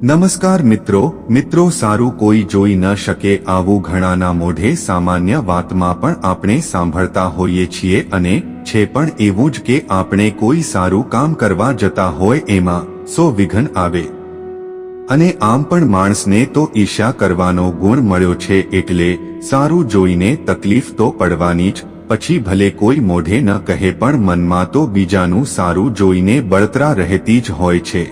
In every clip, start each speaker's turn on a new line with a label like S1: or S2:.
S1: નમસ્કાર મિત્રો મિત્રો સારું કોઈ જોઈ ન શકે આવું ઘણાના મોઢે સામાન્ય વાતમાં પણ આપણે સાંભળતા હોઈએ છીએ અને છે પણ એવું જ કે આપણે કોઈ સારું કામ કરવા જતા હોય એમાં સો વિઘન આવે. અને આમ પણ માણસને તો ઈર્ષા કરવાનો ગુણ મળ્યો છે એટલે સારું જોઈને તકલીફ તો પડવાની જ, પછી ભલે કોઈ મોઢે ન કહે પણ મનમાં તો બીજાનું સારું જોઈને બળતરા રહેતી જ હોય છે.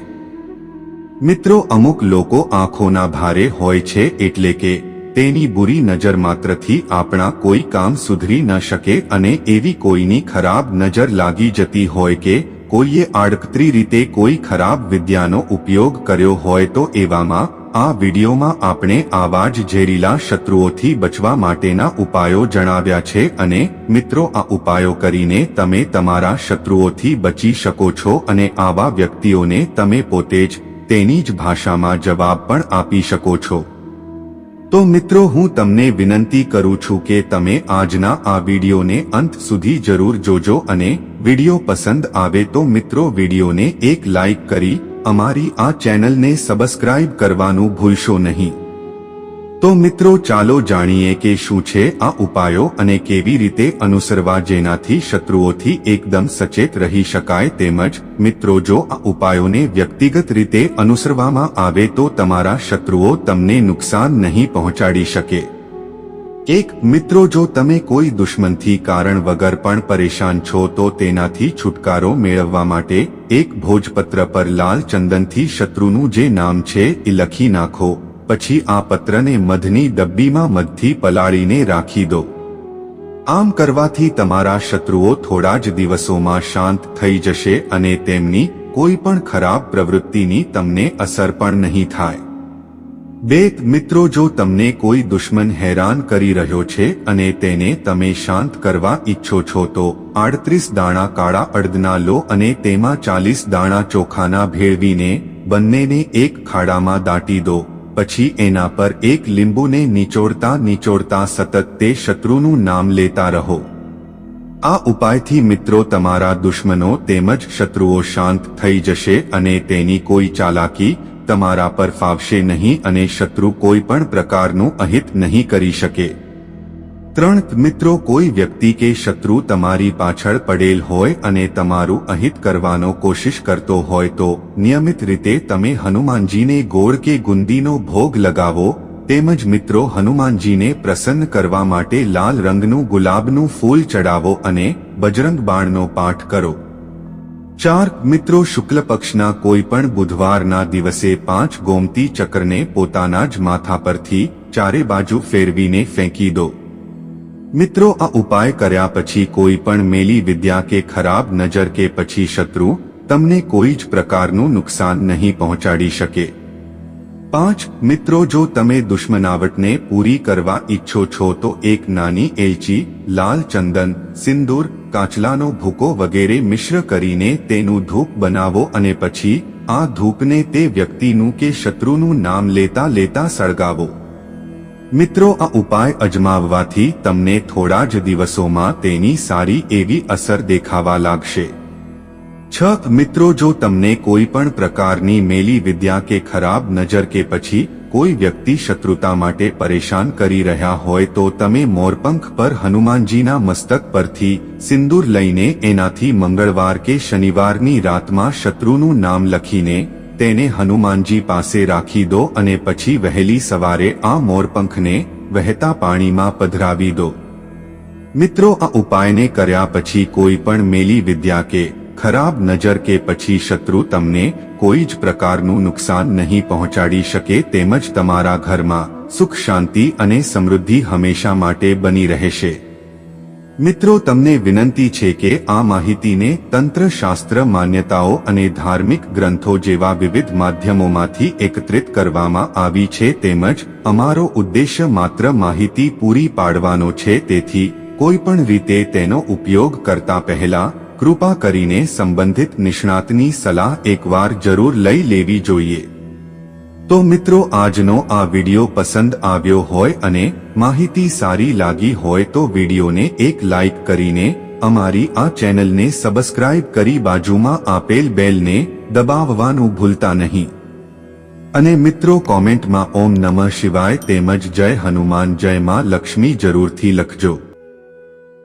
S1: મિત્રો, અમુક લોકો આંખોના ભારે હોય છે એટલે કે તેની બુરી નજર માત્રથી આપણા કોઈ કામ સુધરી ન શકે અને એવી કોઈની ખરાબ નજર લાગી જતી હોય કે કોઈએ આડકતરી રીતે કોઈ ખરાબ વિદ્યાનો ઉપયોગ કર્યો હોય તો એવામાં આ વિડીયોમાં આપણે આવા જ ઝેરીલા શત્રુઓથી બચવા માટેના ઉપાયો જણાવ્યા છે અને મિત્રો, આ ઉપાયો કરીને તમે તમારા શત્રુઓથી બચી શકો છો અને આવા વ્યક્તિઓને તમે પોતે જ તેની જ ભાષામાં જવાબ પણ આપી શકો છો. તો મિત્રો, હું તમને વિનંતી કરું છું કે તમે આજના આ વિડીયોને અંત સુધી જરૂર જોજો અને વીડિયો પસંદ આવે તો મિત્રો, વિડીયોને એક લાઈક કરી અમારી આ ચેનલને સબસ્ક્રાઇબ કરવાનું ભૂલશો નહીં. તો મિત્રો ચાલો જાણીએ કે શું છે આ ઉપાયો અને કેવી રીતે અનુસરવા જેનાથી શત્રુઓથી એકદમ સચેત રહી શકાય તેમજ, મિત્રો જો આ ઉપાયોને વ્યક્તિગત રીતે અનુસરવામાં આવે તો તમારા શત્રુઓ તમને નુકસાન નહીં પહોંચાડી શકે. એક, મિત્રો જો તમે કોઈ દુશ્મનથી કારણ વગર પણ પરેશાન છો તો તેનાથી છુટકારો મેળવવા માટે, એક ભોજપત્ર પર લાલ ચંદનથી શત્રુનું જે નામ છે એ લખી નાખો. પછી આ પત્રને મધની ડબ્બીમાં મધથી પલાળીને રાખી દો. આમ કરવાથી તમારા શત્રુઓ થોડા જ દિવસોમાં શાંત થઈ જશે અને તેમની કોઈ પણ ખરાબ પ્રવૃત્તિની તમને અસર પણ નહીં થાય. બે મિત્રો, જો તમને કોઈ દુશ્મન હેરાન કરી રહ્યો છે અને તેને તમે શાંત કરવા ઈચ્છો છો, તો આડત્રીસ દાણા કાળા અડદના લો અને તેમાં ચાલીસ દાણા ચોખાના ભેળવીને બંનેને એક ખાડામાં દાટી દો. પછી એના પર એક લીંબુને નીચોડતા નીચોડતા સતત તે શત્રુનું નામ લેતા રહો. આ ઉપાયથી મિત્રો તમારા દુશ્મનો તેમજ શત્રુઓ શાંત થઈ જશે અને તેની કોઈ ચાલાકી તમારા પર ફાવશે નહીં અને શત્રુ કોઈ પણ પ્રકારનું અહિત નહીં કરી શકે. ત્રણ મિત્રો કોઈ વ્યક્તિ કે શત્રુ તમારી પાછળ પડેલ હોય અને તમારું અહિત કરવાનો કોશિશ કરતો હોય તો, નિયમિત રીતે તમે હનુમાનજીને ગોળ કે ગુંદીનો ભોગ લગાવો, તેમજ મિત્રો હનુમાનજીને પ્રસન્ન કરવા માટે લાલ રંગનું ગુલાબનું ફૂલ ચડાવો અને બજરંગ બાણનો પાઠ કરો. ચાર મિત્રો શુક્લ પક્ષના કોઈ પણ બુધવારના દિવસે પાંચ ગોમતી ચક્રને પોતાના જ માથા પરથી ચારે બાજુ ફેરવીને ફેંકી દો. મિત્રો આ ઉપાય કર્યા પછી કોઈ પણ મેલી વિદ્યા કે ખરાબ નજર કે પછી શત્રુ તમને કોઈ જ પ્રકારનું નુકસાન નહીં પહોંચાડી શકે પાંચ મિત્રો જો તમે દુશ્મનાવટને પૂરી કરવા ઈચ્છો છો તો એક નાની એલચી લાલ ચંદન સિંદૂર કાચલાનો ભૂકો વગેરે મિશ્ર કરીને તેનું ધૂપ બનાવો અને પછી આ ધૂપને તે વ્યક્તિનું કે શત્રુનું નામ લેતા લેતા સળગાવો મિત્રો, આ ઉપાય અજમાવવાથી તમને થોડા જ દિવસોમાં તેની સારી એવી અસર દેખાવા લાગશે. છ, મિત્રો, જો તમને કોઈ પણ પ્રકારની મેલી વિદ્યા કે ખરાબ નજર કે પછી કોઈ વ્યક્તિ શત્રુતા માટે પરેશાન કરી રહ્યા હોય તો તમે મોરપંખ પર હનુમાનજીના મસ્તક પરથી સિંદૂર લઈને એનાથી મંગળવાર કે શનિવારની રાતમાં શત્રુનું નામ લખીને તેને હનુમાનજી પાસે રાખી દો અને પછી વહેલી સવારે આ મોરપંખને વહેતા પાણીમાં પધરાવી દો. મિત્રો, આ ઉપાયને કર્યા પછી કોઈ પણ મેલી વિદ્યા કે ખરાબ નજર કે પછી શત્રુ તમને કોઈ જ પ્રકારનું નુકસાન નહીં પહોંચાડી શકે તેમજ તમારા ઘરમાં સુખ, શાંતિ અને સમૃદ્ધિ હંમેશા માટે બની રહેશે. મિત્રો, તમને વિનંતી છે કે આ માહિતીને તંત્રશાસ્ત્ર માન્યતાઓ અને ધાર્મિક ગ્રંથો જેવા વિવિધ માધ્યમોમાંથી એકત્રિત કરવામાં આવી છે તેમજ અમારો ઉદ્દેશ્ય માત્ર માહિતી પૂરી પાડવાનો છે, તેથી કોઈ પણ રીતે તેનો ઉપયોગ કરતા પહેલા કૃપા કરીને સંબંધિત નિષ્ણાતની સલાહ એકવાર જરૂર લઈ લેવી જોઈએ. તો મિત્રો, આજનો આ વિડિયો પસંદ આવ્યો હોય અને માહિતી સારી લાગી હોય તો વિડિયોને એક લાઇક કરીને અમારી આ ચેનલને સબસ્ક્રાઇબ કરી બાજુમાં આપેલ બેલને દબાવવાનું ભૂલતા નહીં. અને મિત્રો, કોમેન્ટમાં ઓમ નમઃ શિવાય તેમજ જય હનુમાન, જય માં લક્ષ્મી જરૂરથી લખજો.